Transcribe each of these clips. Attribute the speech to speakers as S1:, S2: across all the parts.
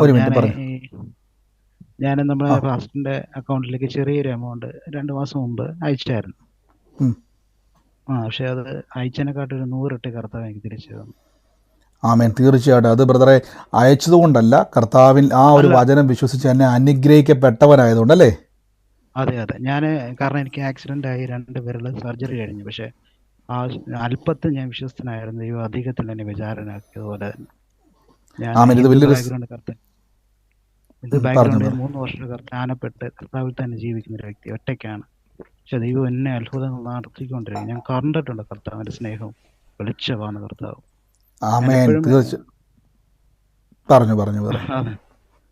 S1: ഒരു മിനിറ്റ് പറഞ്ഞു.
S2: ഞാൻ നമ്മുടെ ഫാസ്റ്റിന്റെ അക്കൗണ്ടിലേക്ക് ചെറിയൊരു എമൗണ്ട് രണ്ടു മാസം മുമ്പ് അയച്ചായിരുന്നു. ആ പക്ഷെ അത് അയച്ചതിനെക്കാട്ടും ഒരു നൂറിട്ട് കർത്താവ് എനിക്ക് തിരിച്ചു തന്നു.
S1: ആമേൻ. തീർച്ചയായിട്ടും. അത് ബ്രദറെ അയച്ചതുകൊണ്ടല്ല കർത്താവിൽ ആ ഒരു വചനം വിശ്വസിച്ച് എന്നെ അനുഗ്രഹിക്കപ്പെട്ടവനായതുകൊണ്ടല്ലേ
S2: അതെ അതെ. ഞാൻ കാരണം എനിക്ക് ആക്സിഡന്റ് ആയി രണ്ട് വിരൽ സർജറി കഴിഞ്ഞു. പക്ഷെ ആ അല്പത്തിൽ ഞാൻ വിശ്വസ്തനായിരുന്നു. ദൈവം അധികത്തിൽ എന്നെ വിചാരനാക്കിയതുപോലെ തന്നെ.
S1: ആമേൻ ഇത് വലിയൊരു സ്-
S2: ബാക്ക്ഗ്രൗണ്ട് കർത്ത ഇത്
S1: ഉം, പറഞ്ഞു
S2: ബാക്ക്ഗ്രൗണ്ട്
S1: പറഞ്ഞു
S2: മൂന്ന് കർത്താവിൽ തന്നെ ജീവിക്കുന്ന ഒരു വ്യക്തി ഒറ്റയ്ക്കാണ്. പക്ഷെ ദൈവം എന്നെ അത്ഭുതങ്ങൾ നടത്തിക്കൊണ്ടിരിക്കും ഞാൻ കണ്ടിട്ടുണ്ട് കർത്താവിന്റെ സ്നേഹവും വെളിച്ചമാണ് കർത്താവ്.
S1: പറഞ്ഞു പറഞ്ഞു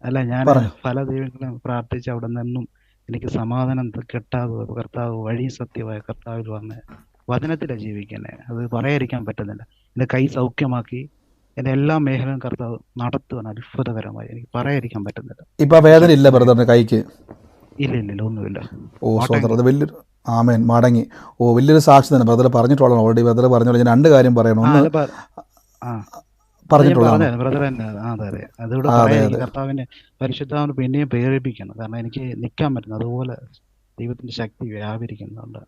S2: അല്ല ഞാൻ പല ദൈവങ്ങളും പ്രാർത്ഥിച്ച് അവിടെ നിന്നും എനിക്ക് സമാധാനം കിട്ടാതെ കർത്താവ് വഴി സത്യമായ കർത്താവിൽ വന്ന് വചനത്തിലാണ് ജീവിക്കുന്നത് അത് പറയാതിരിക്കാൻ പറ്റുന്നില്ല. എന്റെ കൈ സൗഖ്യമാക്കി എന്റെ എല്ലാ മേഖലയും കർത്താവ് നടത്തുവാൻ അത്ഭുതകരമായി എനിക്ക് പറയാതിരിക്കാൻ പറ്റുന്നില്ല.
S1: ഇപ്പൊ വേദന ഇല്ല ബ്രദറിന്റെ കൈക്ക്?
S2: ഇല്ല ഇല്ല ഇല്ല ഒന്നുമില്ല.
S1: ഓ അത് വലിയൊരു ആമേൻ മടങ്ങി. ഓ വലിയൊരു സാക്ഷി തന്നെ ബ്രദർ പറഞ്ഞിട്ടുള്ള ഓൾറെഡി ബ്രദർ പറഞ്ഞോളൂ ഞാൻ രണ്ട് കാര്യം പറയണം. ഒന്ന്
S2: കർത്താവിനെ പരിശുദ്ധാവിന് പിന്നെയും പ്രേരിപ്പിക്കണം. കാരണം എനിക്ക് നിൽക്കാൻ പറ്റുന്നു. അതുപോലെ ദൈവത്തിന്റെ ശക്തി വ്യാപരിക്കുന്നുണ്ട്.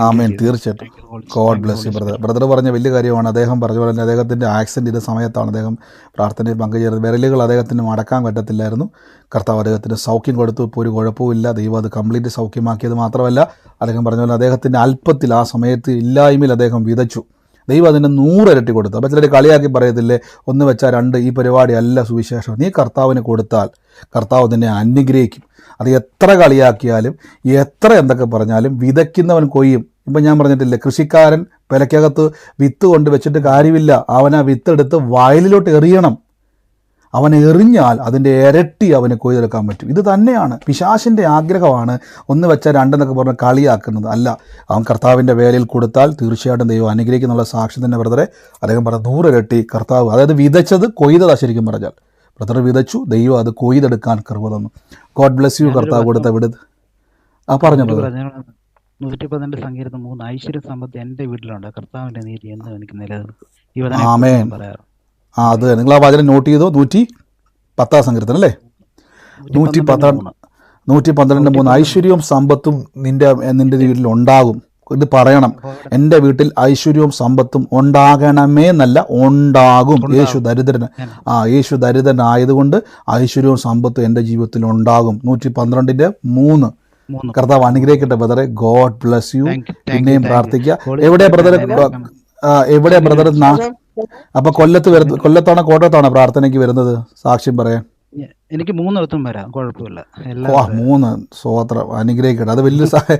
S1: ആമേൻ. തീർച്ചയായിട്ടും. God bless you brother brother പറഞ്ഞ വലിയ കാര്യമാണ്. അദ്ദേഹം പറഞ്ഞ പോലെ തന്നെ അദ്ദേഹത്തിന്റെ ആക്സിഡന്റ് ചെയ്ത സമയത്താണ് അദ്ദേഹം പ്രാർത്ഥനയിൽ പങ്കുചേരുന്നത് വിരലുകൾ അദ്ദേഹത്തിന് മടക്കാൻ പറ്റത്തില്ലായിരുന്നു. കർത്താവ് അദ്ദേഹത്തിന് സൗഖ്യം കൊടുത്തു. ഇപ്പോൾ ഒരു കുഴപ്പമില്ല ദൈവം അത് കംപ്ലീറ്റ് സൗഖ്യമാക്കിയത് മാത്രമല്ല. അദ്ദേഹം പറഞ്ഞ പോലെ അദ്ദേഹത്തിന്റെ അല്പത്തിൽ ആ സമയത്ത് ഇല്ലായ്മയിൽ അദ്ദേഹം വിതച്ചു. ദൈവം അതിന്റെ നൂറിരട്ടി കൊടുത്തു. അപ്പം ചിലർ കളിയാക്കി പറയത്തില്ലേ ഒന്ന് വെച്ചാൽ രണ്ട് ഈ പരിപാടി അല്ല സുവിശേഷം. നീ കർത്താവിന് കൊടുത്താൽ കർത്താവ് നിന്നെ അനുഗ്രഹിക്കും. അത് എത്ര കളിയാക്കിയാലും എത്ര എന്തൊക്കെ പറഞ്ഞാലും വിതയ്ക്കുന്നവൻ കൊയ്യും. ഇപ്പം ഞാൻ പറഞ്ഞിട്ടില്ലേ കൃഷിക്കാരൻ വിലക്കകത്ത് വിത്ത് കൊണ്ട് വെച്ചിട്ട് കാര്യമില്ല. അവൻ ആ വിത്ത് എടുത്ത് വയലിലോട്ട് എറിയണം. അവൻ എറിഞ്ഞാൽ അതിന്റെ ഇരട്ടി അവനെ കൊയ്തെടുക്കാൻ പറ്റും. ഇത് തന്നെയാണ് പിശാശിന്റെ ആഗ്രഹമാണ് ഒന്ന് വെച്ചാൽ രണ്ടെന്നൊക്കെ പറഞ്ഞ് കളിയാക്കുന്നത്. അല്ല അവൻ കർത്താവിന്റെ വേലയിൽ കൊടുത്താൽ തീർച്ചയായിട്ടും ദൈവം അനുഗ്രഹിക്കുന്നുള്ള സാക്ഷി തന്നെ ബ്രദറെ. അദ്ദേഹം പറഞ്ഞ നൂറിരട്ടി കർത്താവ് അതായത് വിതച്ചത് കൊയ്തതാ ശരിക്കും പറഞ്ഞാൽ. ബ്രദർ വിതച്ചു ദൈവം അത് കൊയ്തെടുക്കാൻ കൃപ തന്നു. ഗോഡ് ബ്ലെസ് യു കർത്താവ് കൊടുത്ത വിടുത് ആ പറഞ്ഞു ബ്രദർ
S2: നൂറ്റി സങ്കീർത്തം മൂന്ന്. ഐശ്വര്യ സമ്പത്ത് എന്റെ വീട്ടിലുണ്ട്. കർത്താവിന്റെ നീതി എന്ന് എനിക്ക് നിലനിൽക്കും. ഞാൻ പറയാറ്
S1: ആ അത് നിങ്ങൾ ആ വചനം നോട്ട് ചെയ്തോ? നൂറ്റി പത്താം സങ്കീർത്തനം അല്ലേ?
S2: നൂറ്റി
S1: പന്ത്രണ്ട് നൂറ്റി പന്ത്രണ്ട് മൂന്ന്. ഐശ്വര്യവും സമ്പത്തും നിന്റെ നിന്റെ വീട്ടിൽ ഉണ്ടാകും. ഇത് പറയണം. എന്റെ വീട്ടിൽ ഐശ്വര്യവും സമ്പത്തും ഉണ്ടാകണമേ എന്നല്ല ഉണ്ടാകും. യേശു ദരിദ്രൻ ആ യേശു ദരിദ്രനായതുകൊണ്ട് ഐശ്വര്യവും സമ്പത്തും എന്റെ ജീവിതത്തിൽ ഉണ്ടാകും. നൂറ്റി പന്ത്രണ്ടിന്റെ മൂന്ന്. കർത്താവ് അനുഗ്രഹിക്കട്ടെ ബ്രദറെ ഗോഡ് ബ്ലസ് യു പിന്നെയും പ്രാർത്ഥിക്കുക. എവിടെ
S2: ബ്രദറെ
S1: എവിടെ ബ്രദറെ
S3: ബ്രദർ
S1: അപ്പൊ കൊല്ലത്ത് വരുന്നത് കൊല്ലത്താണോ കോട്ടയത്താണോ പ്രാർത്ഥനയ്ക്ക് വരുന്നത്? സാക്ഷ്യം പറയാൻ.
S2: എനിക്ക് മൂന്നിടത്തും വരാം. കുഴപ്പമില്ല.
S1: മൂന്ന്. സ്വോത്രം അനുഗ്രഹിക്കട്ടെ. അത് വലിയ സഹായ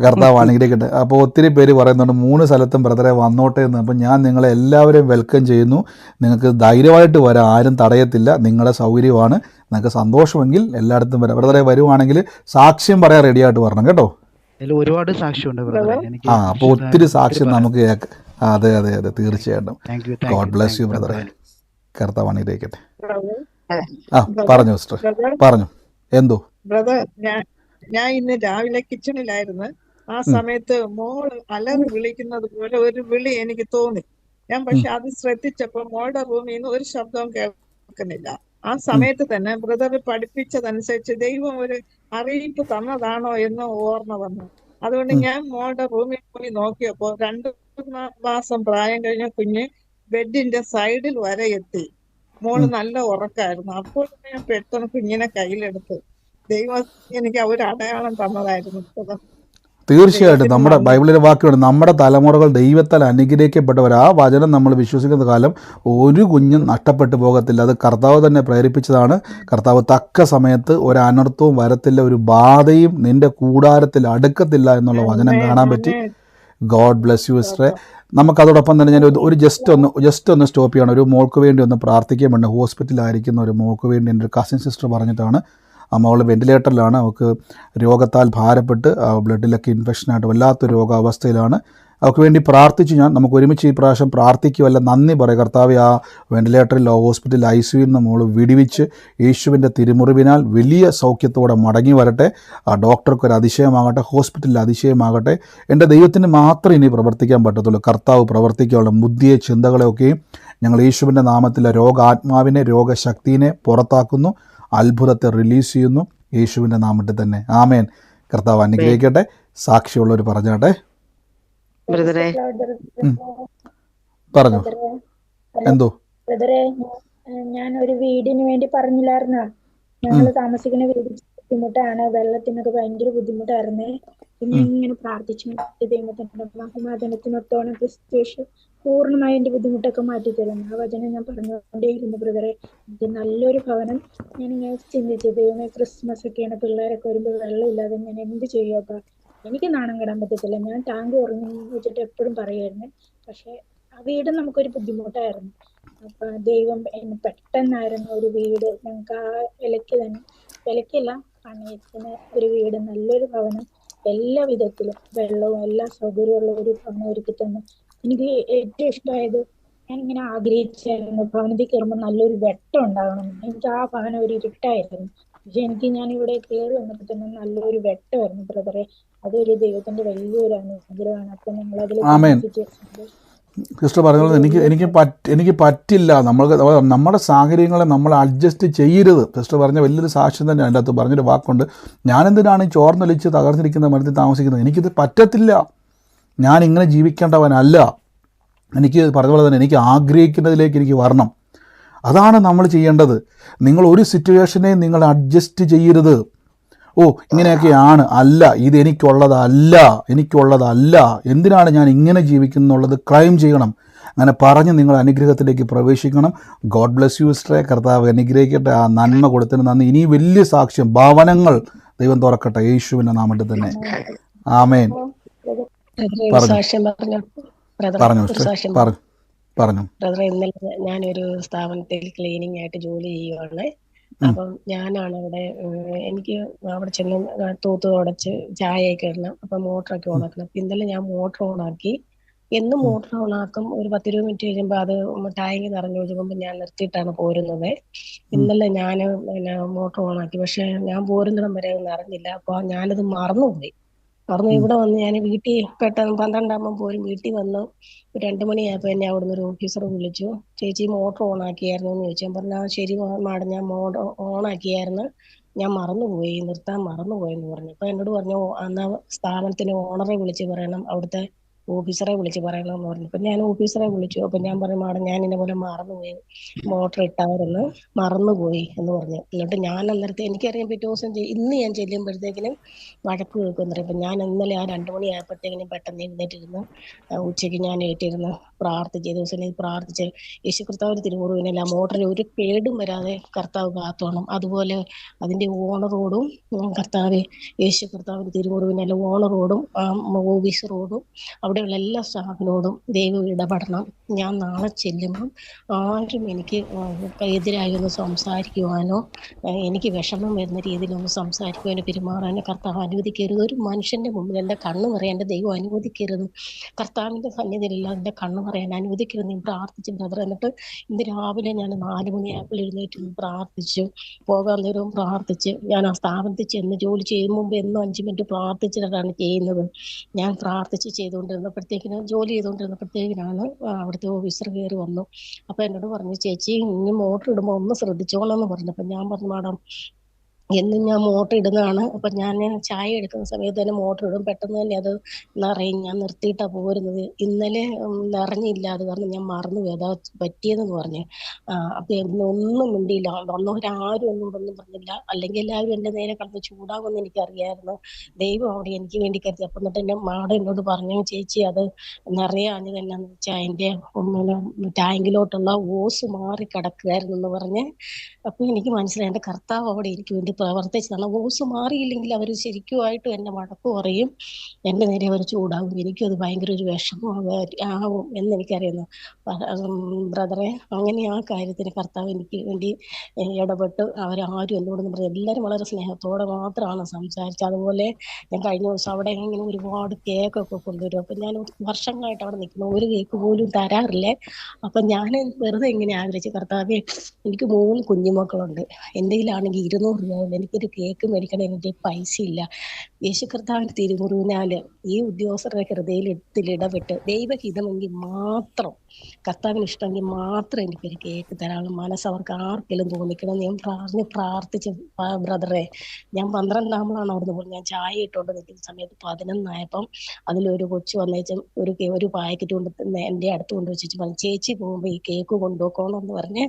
S1: കർത്താവ് അനുഗ്രഹിക്കട്ടെ. അപ്പോൾ ഒത്തിരി പേര് പറയുന്നുണ്ട് മൂന്ന് സ്ഥലത്തും ബ്രദറെ വന്നോട്ടെ എന്ന്. അപ്പം ഞാൻ നിങ്ങളെ എല്ലാവരെയും വെൽക്കം ചെയ്യുന്നു. നിങ്ങൾക്ക് ധൈര്യമായിട്ട് വരാം. ആരും തടയത്തില്ല. നിങ്ങളുടെ സൗകര്യമാണ്. നിങ്ങൾക്ക് സന്തോഷമെങ്കിൽ എല്ലായിടത്തും വരാം. ബ്രദറെ വരുവാണെങ്കിൽ സാക്ഷ്യം പറയാൻ റെഡിയായിട്ട് വരണം. കേട്ടോ?
S2: ഒരുപാട് സാക്ഷ്യമുണ്ട് ബ്രദറെ.
S3: ബ്രദർ
S2: എനിക്ക്
S1: ആ അപ്പോൾ ഒത്തിരി
S2: ഒത്തിരി
S1: സാക്ഷ്യം നമുക്ക് കേൾക്കാം അതെ അതെ അതെ. തീർച്ചയായിട്ടും. ഗോഡ് ബ്ലെസ് യു
S2: ബ്രദർ
S1: ബ്രദറെ
S2: കർത്താവിന്
S1: കർത്താവ്
S3: ബ്രദർ
S1: ആ പറഞ്ഞു സിസ്റ്റർ പറഞ്ഞു. എന്തോ?
S3: ബ്രദർ ഞാൻ ഞാൻ ഇന്ന് രാവിലെ കിച്ചണിലായിരുന്നു. ആ സമയത്ത് മോൾ അലറി വിളിക്കുന്നത് പോലെ ഒരു വിളി എനിക്ക് തോന്നി. ഞാൻ പക്ഷെ അത് ശ്രദ്ധിച്ചപ്പോൾ മോളുടെ റൂമിൽ നിന്ന് ഒരു ശബ്ദവും കേൾക്കുന്നില്ല. ആ സമയത്ത് തന്നെ ബ്രദർ പഠിപ്പിച്ചതനുസരിച്ച് ദൈവം ഒരു അറിയിപ്പ് തന്നതാണോ എന്ന് ഓർമ്മ വന്നു. അതുകൊണ്ട് ഞാൻ മോളുടെ റൂമിൽ പോയി നോക്കിയപ്പോൾ രണ്ട് മാസം പ്രായം കഴിഞ്ഞ കുഞ്ഞ് ബെഡിന്റെ സൈഡിൽ വരെ എത്തി.
S1: മോൾ
S3: നല്ല ഉറക്കായിരുന്നു. അപ്പോൾ ഞാൻ പെട്ടെന്ന് കുഞ്ഞിനെ കയ്യിലെടുത്ത് ദൈവം എനിക്ക് ഒരു അടയാളം തന്നതായിരുന്നു.
S1: തീർച്ചയായിട്ടും നമ്മുടെ ബൈബിളിലെ വാക്കുകളുണ്ട് നമ്മുടെ തലമുറകൾ ദൈവത്താൽ അനുഗ്രഹിക്കപ്പെട്ടവർ ആ വചനം നമ്മൾ വിശ്വസിക്കുന്ന കാലം ഒരു കുഞ്ഞും നഷ്ടപ്പെട്ടു പോകത്തില്ല. അത് കർത്താവ് തന്നെ പ്രേരിപ്പിച്ചതാണ്. കർത്താവ് തക്ക സമയത്ത് ഒരു അനർത്ഥവും വരത്തില്ല. ഒരു ബാധയും നിന്റെ കൂടാരത്തിൽ അടുക്കത്തില്ല എന്നുള്ള വചനം കാണാൻ പറ്റി. ഗോഡ് ബ്ലെസ് യു സിസ്റ്ററെ.
S3: നമുക്ക്
S1: അതോടൊപ്പം തന്നെ ഞാൻ ഒരു ജസ്റ്റ് ഒന്ന് ജസ്റ്റ് ഒന്ന് സ്റ്റോപ്പ് ചെയ്യണം. ഒരു മോൾക്ക് വേണ്ടി ഒന്ന് പ്രാർത്ഥിക്കാൻ വേണ്ടി ഹോസ്പിറ്റലിലായിരിക്കുന്ന ഒരു മോൾക്ക് വേണ്ടി എന്റെ ഒരു കസിൻ സിസ്റ്റർ പറഞ്ഞിട്ടാണ്. ആ മകൾ വെന്റിലേറ്ററിലാണ് അവൾക്ക് രോഗത്താൽ ഭാരപ്പെട്ട് ആ ബ്ലഡിലൊക്കെ ഇൻഫെക്ഷനായിട്ട് വല്ലാത്ത രോഗാവസ്ഥയിലാണ്. അവൾക്ക് വേണ്ടി പ്രാർത്ഥിച്ചു. ഞാൻ നമുക്ക് ഒരുമിച്ച് ഈ പ്രാവശ്യം പ്രാർത്ഥിക്കുമല്ല നന്ദി പറയാം. കർത്താവ് ആ വെന്റിലേറ്ററിൽ ആ ഹോസ്പിറ്റലിൽ ഐ സിയിൽ നിന്ന് മോൾ വിടിവിച്ച് യേശുവിന്റെ തിരുമുറിവിനാൽ വലിയ സൗഖ്യത്തോടെ മടങ്ങി വരട്ടെ. ആ ഡോക്ടർക്ക് ഒരു അതിശയമാകട്ടെ ഹോസ്പിറ്റലിൽ അതിശയമാകട്ടെ. എന്റെ ദൈവത്തിന് മാത്രമേ ഇനി പ്രവർത്തിക്കാൻ പറ്റത്തുള്ളൂ. കർത്താവ് പ്രവർത്തിക്കാനുള്ള ബുദ്ധിയെ ചിന്തകളെയൊക്കെയും ഞങ്ങൾ യേശുവിന്റെ നാമത്തിൽ രോഗാത്മാവിനെ രോഗശക്തിനെ പുറത്താക്കുന്നു. അത്ഭുതത്തെ റിലീസ് ചെയ്യുന്നു. യേശുവിന്റെ നാമത്തിൽ തന്നെ. ആമേൻ. കർത്താവ് അനുഗ്രഹിക്കട്ടെ. സാക്ഷിയുള്ളവർ പറഞ്ഞാട്ടെ.
S4: ബ്രദറെ.
S1: പറഞ്ഞു. എന്തോ?
S5: ബ്രദറെ ഞാൻ ഒരു വീടിന് വേണ്ടി പറഞ്ഞില്ലായിരുന്ന? ഞങ്ങൾ താമസിക്കുന്ന വീട് ബുദ്ധിമുട്ടാണ്. വെള്ളത്തിനൊക്കെ ഭയങ്കര ബുദ്ധിമുട്ടായിരുന്നേ. പിന്നെ ഇങ്ങനെ പ്രാർത്ഥിച്ചു ദൈവത്തിനൊത്തോണം ക്രിസ്തേഷ് പൂർണമായി എന്റെ ബുദ്ധിമുട്ടൊക്കെ മാറ്റി തരുന്നു ആ വചനം ഞാൻ പറഞ്ഞുകൊണ്ടേയിരുന്നു ബ്രദറെ. ഇത് നല്ലൊരു ഭവനം. ഞാൻ ഇങ്ങനെ ചിന്തിച്ചു ദൈവമേ ക്രിസ്മസ് ഒക്കെയാണ് പിള്ളേരൊക്കെ വരുമ്പോൾ വെള്ളമില്ലാതെ ഞാൻ എന്ത് ചെയ്യുമോ എനിക്ക് നാണം കെടാൻ പറ്റത്തില്ല. ഞാൻ ടാങ്ക് ഉറങ്ങി വെച്ചിട്ട് എപ്പോഴും പറയുമായിരുന്നു പക്ഷെ ആ വീട് നമുക്കൊരു ബുദ്ധിമുട്ടായിരുന്നു. അപ്പൊ ദൈവം എന്നെ പെട്ടെന്നായിരുന്നു ഒരു വീട് ഞങ്ങൾക്ക് ആ വിലക്ക് തന്നെ വിലക്കില്ല പണയത്തിന് ഒരു വീട് നല്ലൊരു ഭവനം എല്ലാ വിധത്തിലും വെള്ളവും എല്ലാ സൗകര്യമുള്ള ഒരു ഭവനം ഒരുക്കി തന്നു. എനിക്ക് ഏറ്റവും ഇഷ്ടമായത് ഞാൻ ഇങ്ങനെ ആഗ്രഹിച്ചായിരുന്നു ഭവനത്തിൽ കയറുമ്പോൾ നല്ലൊരു വെട്ടം ഉണ്ടാകണം എനിക്ക് ആ ഭവനം ഒരു ഇരുട്ടായിരുന്നു. പക്ഷെ എനിക്ക് ഞാൻ ഇവിടെ കയറി വന്നപ്പോ തന്നെ നല്ലൊരു വെട്ടമായിരുന്നു ബ്രദറെ അതൊരു ദൈവത്തിന്റെ വലിയൊരു അനുഗ്രഹമാണ്. അപ്പൊ ഞങ്ങൾ അതിൽ
S1: ആമേൻ. സിസ്റ്റർ പറഞ്ഞത് എനിക്ക് എനിക്ക് പറ്റ എനിക്ക് പറ്റില്ല. നമ്മൾക്ക് നമ്മുടെ സാഹചര്യങ്ങളെ നമ്മൾ അഡ്ജസ്റ്റ് ചെയ്യരുത്. സിസ്റ്റർ പറഞ്ഞ വലിയൊരു സാക്ഷ്യം തന്നെ അതിന്റെ അകത്ത് പറഞ്ഞൊരു വാക്കുണ്ട്. ഞാനെന്തിനാണ് ഈ ചോർന്നൊലിച്ച് തകർന്നിരിക്കുന്ന മരത്തിൽ താമസിക്കുന്നത്? എനിക്കിത് പറ്റത്തില്ല. ഞാൻ ഇങ്ങനെ ജീവിക്കേണ്ടവനല്ല. എനിക്ക് പറഞ്ഞ പോലെ തന്നെ എനിക്ക് ആഗ്രഹിക്കുന്നതിലേക്ക് എനിക്ക് വരണം. അതാണ് നമ്മൾ ചെയ്യേണ്ടത്. നിങ്ങൾ ഒരു സിറ്റുവേഷനെ നിങ്ങൾ അഡ്ജസ്റ്റ് ചെയ്യരുത്. ഓ ഇങ്ങനെയൊക്കെയാണ്. അല്ല ഇത് എനിക്കുള്ളതല്ല എനിക്കുള്ളതല്ല. എന്തിനാണ് ഞാൻ ഇങ്ങനെ ജീവിക്കുന്നുള്ളത്? ക്രൈം ചെയ്യണം. അങ്ങനെ പറഞ്ഞ് നിങ്ങൾ അനുഗ്രഹത്തിലേക്ക് പ്രവേശിക്കണം. ഗോഡ് ബ്ലെസ് യു സ്ട്രേ കർത്താവ് അനുഗ്രഹിക്കട്ടെ. ആ നന്മ കൊടുത്തതിന് നന്ദി. ഇനി വലിയ സാക്ഷ്യം ഭവനങ്ങൾ ദൈവം തുറക്കട്ടെ. യേശുവിന്റെ നാമത്തിൽ തന്നെ. ആമേൻ. പറഞ്ഞു.
S4: പറഞ്ഞു?
S1: പറഞ്ഞു. പറഞ്ഞു.
S4: ബ്രദർ ഇന്നലെ ഞാനൊരു സ്ഥാപനത്തിൽ ക്ലീനിങ് ആയിട്ട് ജോലി ചെയ്യുവാണ്. അപ്പം ഞാനാണ് അവിടെ എനിക്ക് അവിടെ ചെന്ന് തൂത്ത് തുടച്ച് ചായയൊക്കെ ഇടണം അപ്പൊ മോട്ടറൊക്കെ ഓണാക്കണം. അപ്പൊ ഇന്നലെ ഞാൻ മോട്ടർ ഓണാക്കി. എന്നും മോട്ടർ ഓണാക്കും. ഒരു പത്തിരുപത് മിനിറ്റ് കഴിയുമ്പോൾ അത് ടാങ്ക് നിറഞ്ഞു ഒഴുകുമ്പോൾ ഞാൻ നിർത്തിയിട്ടാണ് പോരുന്നത്. ഇന്നലെ ഞാൻ പിന്നെ മോട്ടർ ഓണാക്കി. പക്ഷെ ഞാൻ പോരുന്നിടം വരെ അത് നിറഞ്ഞില്ല. അപ്പൊ ഞാനത് മറന്നുപോയി.
S1: ഉം.
S4: ഇവിടെ വന്ന് ഞാൻ വീട്ടിൽ പെട്ടെന്ന് പന്ത്രണ്ടാകുമ്പോൾ പോലും വീട്ടിൽ വന്നു ഒരു രണ്ട് മണിയായപ്പോൾ എന്നെ അവിടുന്ന് ഒരു ഓഫീസർ വിളിച്ചു. ചേച്ചി മോട്ടർ ഓൺ ആക്കിയായിരുന്നു എന്ന് ചോദിച്ചു. ഞാൻ പറഞ്ഞു "ആ, ശരി മാഡം ഞാൻ മോട്ടർ ഓൺ ആക്കിയായിരുന്നു. ഞാൻ മറന്നുപോയി നിർത്താൻ മറന്നുപോയെന്ന് പറഞ്ഞു. അപ്പൊ എന്നോട് പറഞ്ഞു അന്ന് സ്ഥാപനത്തിന് ഓണറെ വിളിച്ച് പറയണം. അവിടുത്തെ ഓഫീസറെ വിളിച്ച് പറയണമെന്ന് പറഞ്ഞു. അപ്പൊ ഞാൻ ഓഫീസറെ വിളിച്ചു. അപ്പൊ ഞാൻ പറഞ്ഞു മാഡം ഞാൻ ഇന്നെ പോലെ മറന്നുപോയി. മോട്ടർ ഇട്ടായിരുന്നു. മറന്നുപോയി എന്ന് പറഞ്ഞു. എന്നിട്ട് ഞാൻ അന്നേരത്തെ എനിക്കറിയാം പിറ്റേ ദിവസം ഇന്ന് ഞാൻ ചെല്ലുമ്പോഴത്തേക്കിനും വഴക്ക് കേൾക്കും അപ്പൊ ഞാൻ ഇന്നലെ ആ രണ്ടു മണിയായപ്പോഴത്തേക്കിനും പെട്ടെന്ന് എഴുന്നേറ്റിരുന്നു. ഉച്ചയ്ക്ക് ഞാൻ ഏറ്റിരുന്നു പ്രാർത്ഥിച്ച് ദിവസം പ്രാർത്ഥിച്ച് യേശു കർത്താവ് തിരുമുറിവിനല്ല മോട്ടറിന് ഒരു പേടും വരാതെ കർത്താവ് കാത്തോണം. അതുപോലെ അതിന്റെ ഓണറോടും കർത്താവ് യേശു കർത്താവിന് തിരുമുറിവിനല്ല ഓണറോടും ഓഫീസറോടും അവിടെയുള്ള എല്ലാ സ്റ്റാഫിനോടും ദൈവം ഇടപെടണം. ഞാൻ നാളെ ചെല്ലുമ്പം ആരും എനിക്ക് എതിരായി ഒന്ന് സംസാരിക്കുവാനോ എനിക്ക് വിഷമം വരുന്ന രീതിയിലൊന്ന് സംസാരിക്കുവാനോ പെരുമാറാനോ കർത്താവ് അനുവദിക്കരുത്. ഒരു മനുഷ്യന്റെ മുമ്പിൽ എന്റെ കണ്ണു പറയാൻ എന്റെ ദൈവം അനുവദിക്കരുത്. കർത്താവിന്റെ സന്നിധിയിലെല്ലാം എന്റെ കണ്ണു പറയാൻ അനുവദിക്കരുത്. ഞാൻ പ്രാർത്ഥിച്ചു ബ്രദർ എന്നിട്ട് ഇന്ന് രാവിലെ ഞാൻ നാല് മണിയായപ്പോൾ എഴുന്നേറ്റ് പ്രാർത്ഥിച്ചു. പോകാൻ നേരവും പ്രാർത്ഥിച്ച് ഞാൻ ആ സ്ഥാപനത്തിൽ ചെന്ന് ജോലി ചെയ്യും മുമ്പ് എന്നും അഞ്ച് മിനിറ്റ് പ്രാർത്ഥിച്ചിട്ടാണ് ചെയ്യുന്നത്. ഞാൻ പ്രാർത്ഥിച്ച് ചെയ്തുകൊണ്ടിരുന്നപ്പോഴത്തേക്കിന് ജോലി ചെയ്തുകൊണ്ടിരുന്നപ്പോഴത്തേക്കിനാണ് അവിടുത്തെ ഓഫീസർ കയറി വന്നു. അപ്പോൾ എന്നോട് പറഞ്ഞു ചേച്ചി ഇനി മോട്ടർ ഇടുമ്പോൾ ഒന്ന് ശ്രദ്ധിച്ചോളാം എന്ന് പറഞ്ഞു. അപ്പൊ ഞാൻ പറഞ്ഞു മാഡം എന്നും ഞാൻ മോട്ടർ ഇടുന്നതാണ് അപ്പൊ ഞാൻ ചായ എടുക്കുന്ന സമയത്ത് തന്നെ മോട്ടർ ഇടും പെട്ടെന്ന് തന്നെ അത് നിറയും ഞാൻ നിർത്തിയിട്ടാ പോരുന്നത്. ഇന്നലെ നിറഞ്ഞില്ല അത് കാരണം ഞാൻ മറന്നു പോയി അതാ പറ്റിയതെന്ന് പറഞ്ഞു. അപ്പൊ എന്നെ ഒന്നും മിണ്ടിയില്ല. വന്നവരാരും ഒന്നും ഒന്നും പറഞ്ഞില്ല. അല്ലെങ്കിൽ എല്ലാവരും എന്റെ നേരെ കടന്ന് ചൂടാകുമെന്ന് എനിക്കറിയായിരുന്നു. ദൈവം അവിടെ എനിക്ക് വേണ്ടി കരുതി. അപ്പൊ എന്നിട്ട് എന്റെ മാട എന്നോട് പറഞ്ഞു ചേച്ചി അത് നിറയാഞ്ഞത് എന്നാന്ന് വെച്ചാൽ എന്റെ ടാങ്കിലോട്ടുള്ള ഓസ് മാറി കിടക്കുകയായിരുന്നു എന്ന് പറഞ്ഞ്. അപ്പൊ എനിക്ക് മനസ്സിലായി. എന്റെ കർത്താവ് അവിടെ എനിക്ക് വേണ്ടി പ്രവർത്തിച്ചതാണ് ഓസ് മാറിയില്ലെങ്കിൽ അവർ ശരിക്കുമായിട്ടും എന്നെ വഴക്ക് പറയും. എന്റെ നേരെ അവർ ചൂടാകും എനിക്കും അത് ഭയങ്കര ഒരു വിഷമം ആവും എന്ന് എനിക്കറിയുന്നു. ബ്രദറെ അങ്ങനെ ആ കാര്യത്തിന് കർത്താവ് എനിക്ക് വേണ്ടി ഇടപെട്ട് അവരാരും എന്നോടൊന്നും പറഞ്ഞു എല്ലാവരും വളരെ സ്നേഹത്തോടെ മാത്രമാണ് സംസാരിച്ചത്. അതുപോലെ ഞാൻ കഴിഞ്ഞ ദിവസം അവിടെ ഇങ്ങനെ ഒരുപാട് കേക്കൊക്കെ കൊണ്ടുവരും. അപ്പൊ ഞാൻ വർഷങ്ങളായിട്ട് അവിടെ നിൽക്കുന്നു. ഒരു കേക്ക് പോലും തരാറില്ലേ. അപ്പൊ ഞാൻ വെറുതെ ഇങ്ങനെ ആഗ്രഹിച്ചു. കർത്താവ് എനിക്ക് മൂന്ന് കുഞ്ഞുമക്കളുണ്ട്. എന്തെങ്കിലും ആണെങ്കിൽ ഇരുന്നൂറ് രൂപ. എനിക്കൊരു കേക്ക് മേടിക്കണം എന്റെ പൈസ ഇല്ല യേശു കർത്താവിന്റെ തിരുമുറിവിനാല് ഈ ഉദ്യോഗസ്ഥരുടെ ഹൃദയത്തിൽ ഇടപെട്ട് ദൈവഹിതമെങ്കിൽ മാത്രം കർത്താവിന് ഇഷ്ടമെങ്കിൽ മാത്രം എനിക്ക് ഒരു കേക്ക് തരാനുള്ള മനസ്സ് അവർക്ക് ആർക്കെങ്കിലും തോന്നിക്കണം ഞാൻ പ്രാർത്ഥന പ്രാർത്ഥിച്ച് ബ്രദറെ ഞാൻ പന്ത്രണ്ടാമതാണ് അവിടുന്ന് പോയി ഞാൻ ചായ ഇട്ടുകൊണ്ട് നിൽക്കുന്ന സമയത്ത് പതിനൊന്നായപ്പം അതിലൊരു കൊച്ചു വന്നേച്ചും ഒരു ഒരു പാക്കറ്റ് കൊണ്ട് എന്റെ അടുത്ത് കൊണ്ട് വെച്ചിട്ട് പറഞ്ഞു ചേച്ചി പോകുമ്പോൾ ഈ കേക്ക് കൊണ്ടുപോക്കോണം എന്ന് പറഞ്ഞ്.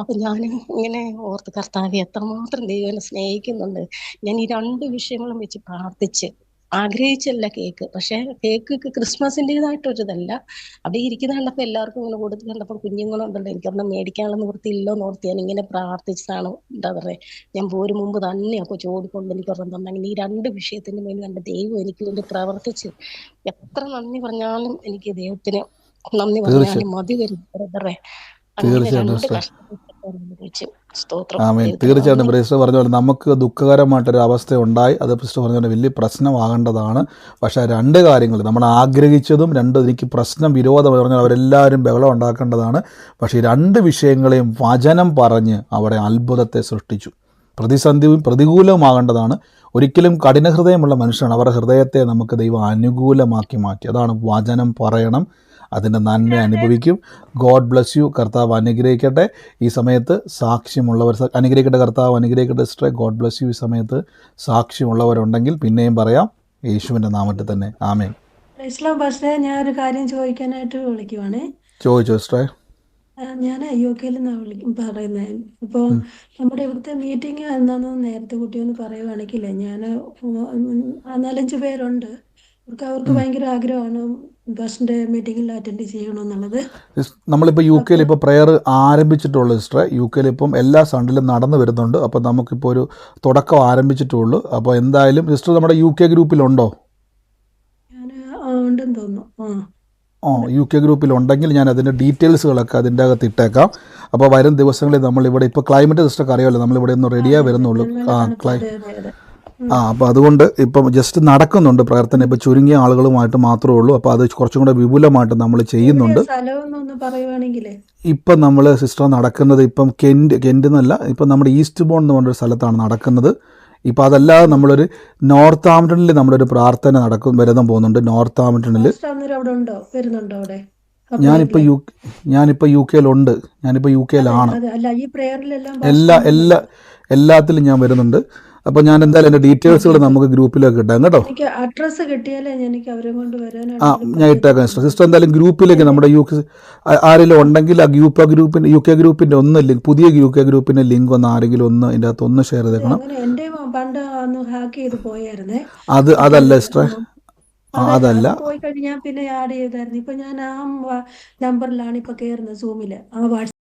S4: അപ്പൊ ഞാൻ ഇങ്ങനെ ഓർത്ത് കർത്താവ് എത്രമാത്രം ദൈവനെ സ്നേഹിക്കുന്നുണ്ട്. ഞാൻ ഈ രണ്ട് വിഷയങ്ങളും വെച്ച് പ്രാർത്ഥിച്ച് ആഗ്രഹിച്ചല്ല കേക്ക്. പക്ഷെ കേക്ക് ക്രിസ്മസിന്റെതായിട്ടൊരിതല്ല അവിടെ ഇരിക്കുന്ന കണ്ടപ്പോൾ എല്ലാവർക്കും ഇങ്ങനെ കൊടുത്ത് കണ്ടപ്പോൾ കുഞ്ഞുങ്ങളുണ്ടല്ലോ എനിക്കവിടെ മേടിക്കാനുള്ള നിർത്തി ഇല്ലോ ഓർത്ത് ഞാൻ ഇങ്ങനെ പ്രാർത്ഥിച്ചതാണ്. എന്താ പറയുക ഞാൻ പോരും മുമ്പ് തന്നെ ആ ചോദിക്കൊണ്ട് എനിക്ക് ഒരെണ്ണം തന്നെങ്കിൽ ഈ രണ്ട് വിഷയത്തിന് വേണ്ടി കണ്ട ദൈവം എനിക്ക് വേണ്ടി പ്രവർത്തിച്ച് എത്ര നന്ദി പറഞ്ഞാലും എനിക്ക് ദൈവത്തിന് നന്ദി പറഞ്ഞാലും മതി വരും. ബ്രദറെ അങ്ങനെ രണ്ട് കഷ്ടപ്പെട്ട
S1: ആമേൻ. തീർച്ചയായിട്ടും
S4: നന്ദി.
S1: സിസ്റ്റർ പറഞ്ഞ പോലെ നമുക്ക് ദുഃഖകരമായിട്ടൊരു അവസ്ഥ ഉണ്ടായി അത് ബ്രിസ്റ്റർ പറഞ്ഞ പോലെ വലിയ പ്രശ്നമാകേണ്ടതാണ്. പക്ഷേ രണ്ട് കാര്യങ്ങൾ. നമ്മൾ ആഗ്രഹിച്ചതും രണ്ട് എനിക്ക് പ്രശ്നം വിരോധം പറഞ്ഞാൽ അവരെല്ലാവരും ബഹളം ഉണ്ടാക്കേണ്ടതാണ്. പക്ഷേ ഈ രണ്ട് വിഷയങ്ങളെയും വചനം പറഞ്ഞ് അവിടെ അത്ഭുതത്തെ സൃഷ്ടിച്ചു. പ്രതിസന്ധിയും പ്രതികൂലമാകേണ്ടതാണ് ഒരിക്കലും കഠിനഹൃദയമുള്ള മനുഷ്യനാണ്. അവരുടെ ഹൃദയത്തെ നമുക്ക് ദൈവം അനുകൂലമാക്കി മാറ്റി. അതാണ് വചനം പറയണം. അതിന്റെ നന്മ അനുഭവിക്കും. ഗോഡ് ബ്ലസ് യു കർത്താവ് അനുഗ്രഹിക്കട്ടെ. ഈ സമയത്ത് സാക്ഷ്യമുള്ളവർ അനുഗ്രഹിക്കട്ടെ കർത്താവ് അനുഗ്രഹിക്കട്ടെ സിസ്റ്ററെ. ഗോഡ് ബ്ലസ് യു ഈ സമയത്ത് സാക്ഷ്യമുള്ളവരുണ്ടെങ്കിൽ പിന്നെയും പറയാം. യേശുവിന്റെ നാമത്തിൽ തന്നെ. ആമേ
S6: ഇസ്ലാം പക്ഷേ ഞാൻ ഒരു കാര്യം ചോദിക്കാനായിട്ട് വിളിക്കുവാണ്.
S1: ചോദിച്ചോ സിസ്റ്ററെ?
S6: ഞാൻ അയ്യോക്കയിൽ കെയിൽ നിന്നാണ് വിളിക്കും പറയുന്നത്. ഇപ്പോൾ നമ്മുടെ ഇവിടുത്തെ മീറ്റിംഗ് എന്താണെന്ന് നേരത്തെ കുട്ടിയൊന്ന് പറയുവാണെങ്കിൽ ഞാൻ നാലഞ്ച് പേരുണ്ട്. അവർക്ക് അവർക്ക് ഭയങ്കര ആഗ്രഹമാണ്. ബസ്സിന്റെ മീറ്റിങ്ങിൽ അറ്റൻഡ് ചെയ്യണമെന്നുള്ളത്.
S1: നമ്മളിപ്പോൾ യു കെയിൽ ഇപ്പോൾ പ്രെയർ ആരംഭിച്ചിട്ടുള്ളൂ സിസ്റ്ററെ യു കെയിൽ ഇപ്പം എല്ലാ സൺഡേയിലും നടന്നു വരുന്നുണ്ട്. അപ്പോൾ നമുക്കിപ്പോൾ ഒരു തുടക്കം ആരംഭിച്ചിട്ടുള്ളൂ. അപ്പോൾ എന്തായാലും സിസ്റ്റർ നമ്മുടെ യു കെ ഗ്രൂപ്പിലുണ്ടോ?
S6: ഉണ്ടെന്ന് തോന്നുന്നു. ആ.
S1: യു കെ ഗ്രൂപ്പിലുണ്ടെങ്കിൽ ഞാൻ അതിന്റെ ഡീറ്റെയിൽസുകളൊക്കെ അതിന്റെ അകത്ത് ഇട്ടേക്കാം. അപ്പോൾ വരും ദിവസങ്ങളിൽ നമ്മളിവിടെ ഇപ്പോൾ ക്ലൈമറ്റ് സിസ്റ്റർക്ക് അറിയാമല്ലോ നമ്മളിവിടെ ഒന്ന് റെഡിയായി വരുന്നുള്ളൂ. ആ ക്ലൈ. ആ അപ്പോൾ അതുകൊണ്ട് ഇപ്പം ജസ്റ്റ് നടക്കുന്നുണ്ട് പ്രവർത്തനം ഇപ്പം ചുരുങ്ങിയ ആളുകളുമായിട്ട് മാത്രമേ ഉള്ളൂ. അപ്പോൾ അത് കുറച്ചും കൂടെ വിപുലമായിട്ട് നമ്മൾ ചെയ്യുന്നുണ്ട്. ഇപ്പം നമ്മൾ സിസ്റ്റർ നടക്കുന്നത് ഇപ്പം കെൻഡ് കെൻഡ് എന്നല്ല ഇപ്പം നമ്മുടെ ഈസ്റ്റ് ബോൺ എന്ന് പറഞ്ഞൊരു സ്ഥലത്താണ് നടക്കുന്നത്. ഇപ്പോൾ അതല്ലാതെ നമ്മളൊരു നോർത്ത് ആംപ്ടണിൽ നമ്മളൊരു പ്രാർത്ഥന നടക്കും വരുന്ന പോകുന്നുണ്ട് നോർത്ത് ആംപ്ടണിൽ ഞാനിപ്പോൾ യു ഞാനിപ്പോൾ യു കെയിലുണ്ട്. ഞാനിപ്പോൾ യു കെയിലാണ്. എല്ലാ എല്ലാ എല്ലാത്തിലും ഞാൻ വരുന്നുണ്ട്. അപ്പോൾ ഞാൻ എന്തായാലും എന്റെ ഡീറ്റെയിൽസുകൾ നമുക്ക് ഗ്രൂപ്പിലേക്ക് ഇട്ടാം കേട്ടോ?
S6: അഡ്രസ് കിട്ടിയാലേ എനിക്ക് അവരെ കൊണ്ട്
S1: ആ ഞാൻ ഇട്ടേക്കാം സിസ്റ്റർ സിസ്റ്റർ എന്തായാലും ഗ്രൂപ്പിലേക്ക് നമ്മുടെ യു കെ ആരെങ്കിലും ഉണ്ടെങ്കിൽ ആ ഗ്രൂപ്പ് ഗ്രൂപ്പിന്റെ യു കെ ഗ്രൂപ്പിന്റെ ഒന്ന് ലിങ്ക് പുതിയ യു കെ ഗ്രൂപ്പിന്റെ ലിങ്ക് ഒന്ന് ആരെങ്കിലും ഒന്ന് ഇതിന്റെ അകത്ത് ഒന്ന് ഷെയർ ചെയ്തേക്കണം.
S6: പണ്ട് ഹാക്ക് ചെയ്ത് പോയായിരുന്നേ.
S1: അത് അതല്ല
S6: സിസ്റ്റർ
S1: അതല്ല.
S6: പോയി കഴിഞ്ഞാൽ പിന്നെ ആഡ് ചെയ്തായിരുന്നു. ഇപ്പൊ ഞാൻ ആ നമ്പറിലാണ് ഇപ്പൊ കേറുന്നത് സൂമിൽ ആ